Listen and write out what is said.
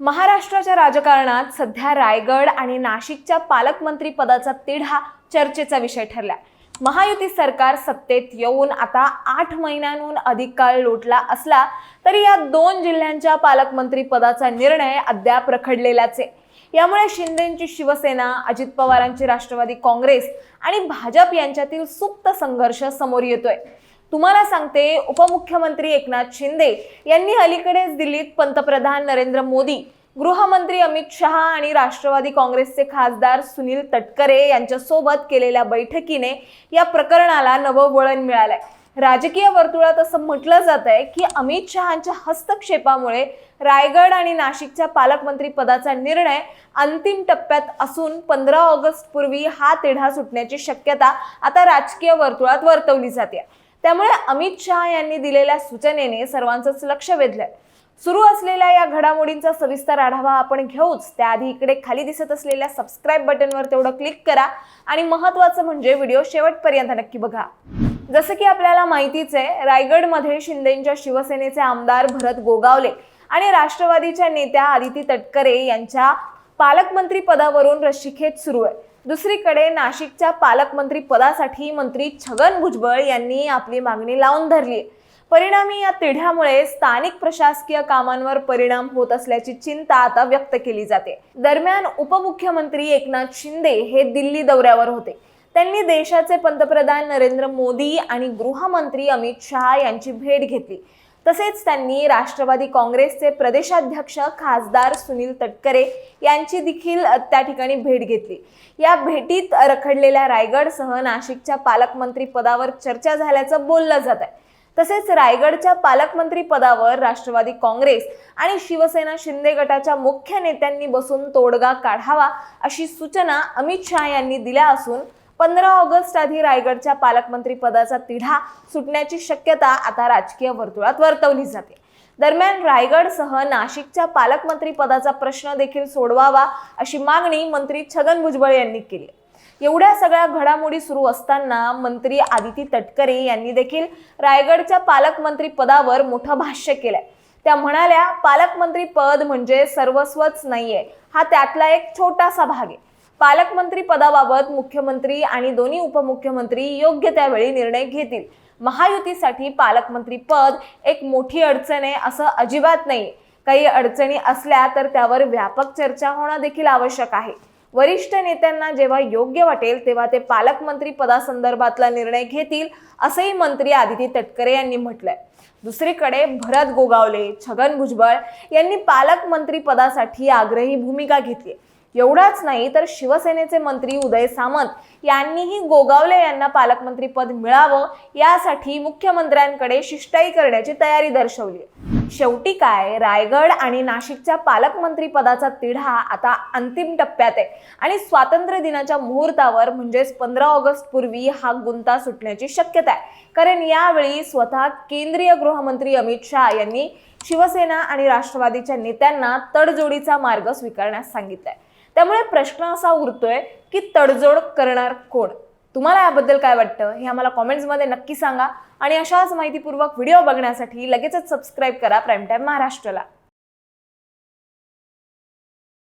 महाराष्ट्राच्या राजकारणात सध्या रायगड आणि नाशिकच्या पालकमंत्री पदाचा तिढा चर्चेचा विषय ठरला महायुती सरकार सत्तेत येऊन आता आठ महिन्यांहून अधिक काळ लोटला असला तरी या दोन जिल्ह्यांच्या पालकमंत्री पदाचा निर्णय अद्याप रखडलेलाच आहे. यामुळे शिंदेची शिवसेना अजित पवारांची राष्ट्रवादी काँग्रेस आणि भाजप यांच्यातील सुप्त संघर्ष समोर येतोय. तुम्हाला सांगते उपमुख्यमंत्री एकनाथ शिंदे यांनी अलीकडेच दिल्लीत पंतप्रधान नरेंद्र मोदी गृहमंत्री अमित शहा आणि राष्ट्रवादी काँग्रेसचे खासदार सुनील तटकरे यांच्यासोबत केलेल्या बैठकीने या प्रकरणाला नवं वळण मिळालंय. राजकीय वर्तुळात असं म्हटलं जात आहे की अमित शहांच्या हस्तक्षेपामुळे रायगड आणि नाशिकच्या पालकमंत्री पदाचा निर्णय अंतिम टप्प्यात असून पंधरा ऑगस्ट पूर्वी हा तिढा सुटण्याची शक्यता आता राजकीय वर्तुळात वर्तवली जाते. त्यामुळे अमित शहा यांनी दिलेल्या सूचनेने सर्वांचंच लक्ष वेधलंय. सुरू असलेल्या या घडामोडींचा सविस्तर आढावा आपण घेऊच त्याआधी इकडे खाली दिसत असलेल्या सबस्क्राईब बटनवर तेवढं क्लिक करा आणि महत्त्वाचं म्हणजे व्हिडिओ शेवटपर्यंत नक्की बघा. जसं की आपल्याला माहितीच आहे रायगडमध्ये शिंदेंच्या शिवसेनेचे आमदार भरत गोगावले आणि राष्ट्रवादीच्या नेत्या आदिती तटकरे यांच्या पालकमंत्री पदावरून रस्सीखेच सुरू आहे. दुसरीकडे नाशिकच्या पालकमंत्री पदासाठी मंत्री छगन भुजबळ यांनी आपली मागणी लावून धरली. परिणामी या तिढ्यामुळे स्थानिक प्रशासकीय कामांवर परिणाम होत असल्याची चिंता आता व्यक्त केली जाते. दरम्यान उपमुख्यमंत्री एकनाथ शिंदे हे दिल्ली दौऱ्यावर होते. त्यांनी देशाचे पंतप्रधान नरेंद्र मोदी आणि गृहमंत्री अमित शहा यांची भेट घेतली. तसेच त्यांनी राष्ट्रवादी काँग्रेसचे प्रदेशाध्यक्ष खासदार सुनील तटकरे यांची देखील त्या ठिकाणी भेट घेतली. या भेटीत रखडलेल्या रायगडसह नाशिकच्या पालकमंत्री पदावर चर्चा झाल्याचं बोललं जात आहे तसेच रायगडच्या पालकमंत्री पदावर राष्ट्रवादी काँग्रेस आणि शिवसेना शिंदे गटाच्या मुख्य नेत्यांनी बसून तोडगा काढावा अशी सूचना अमित शहा यांनी दिल्या असून पंधरा ऑगस्ट आधी रायगडच्या पालकमंत्री पदाचा तिढा सुटण्याची शक्यता आता राजकीय वर्तुळात वर्तवली जाते. दरम्यान रायगडसह नाशिकच्या पालकमंत्री पदाचा प्रश्न देखील सोडवावा अशी मागणी मंत्री छगन भुजबळ यांनी केली. एवढ्या सगळ्या घडामोडी सुरू असताना मंत्री आदिती तटकरे यांनी देखील रायगडच्या पालकमंत्री पदावर मोठं भाष्य केलंय. त्या म्हणाल्या पालकमंत्री पद म्हणजे सर्वस्वच नाहीये. हा त्यातला एक छोटासा भाग आहे. पालकमंत्री पदाबाबत मुख्यमंत्री आणि दोन्ही उपमुख्यमंत्री योग्य त्यावेळी निर्णय घेतील. महायुतीसाठी पालकमंत्री पद एक मोठी अडचण आहे असं अजिबात नाही. काही अडचणी असल्या तर त्यावर व्यापक चर्चा होणं देखील आवश्यक आहे. वरिष्ठ नेत्यांना जेव्हा योग्य वाटेल तेव्हा ते पालकमंत्री पदासंदर्भातला निर्णय घेतील असंही मंत्री आदिती तटकरे यांनी म्हटलंय. दुसरीकडे भरत गोगावले छगन भुजबळ यांनी पालकमंत्री पदासाठी आग्रही भूमिका घेतली एवढाच नाही तर शिवसेनेचे मंत्री उदय सामंत यांनीही गोगावले यांना पालकमंत्री पद मिळावं यासाठी मुख्यमंत्र्यांकडे शिष्टाई करण्याची तयारी दर्शवली शेवटी काय रायगड आणि नाशिकच्या पालकमंत्री पदाचा तिढा आता अंतिम टप्प्यात आहे. आणि स्वातंत्र्य दिनाच्या मुहूर्तावर म्हणजेच पंधरा ऑगस्ट पूर्वी हा गुंता सुटण्याची शक्यता आहे. कारण यावेळी स्वतः केंद्रीय गृहमंत्री अमित शहा यांनी शिवसेना आणि राष्ट्रवादीच्या नेत्यांना तडजोडीचा मार्ग स्वीकारण्यास सांगितलाय. त्यामुळे प्रश्न असा उरतोय की तडजोड करणार कोण? तुम्हाला याबद्दल काय वाटतं? हे आम्हाला कॉमेंट्समध्ये नक्की सांगा. आणि अशाच माहितीपूर्वक व्हिडिओ बघण्यासाठी लगेचच सबस्क्राईब करा प्राईम टाईम महाराष्ट्राला.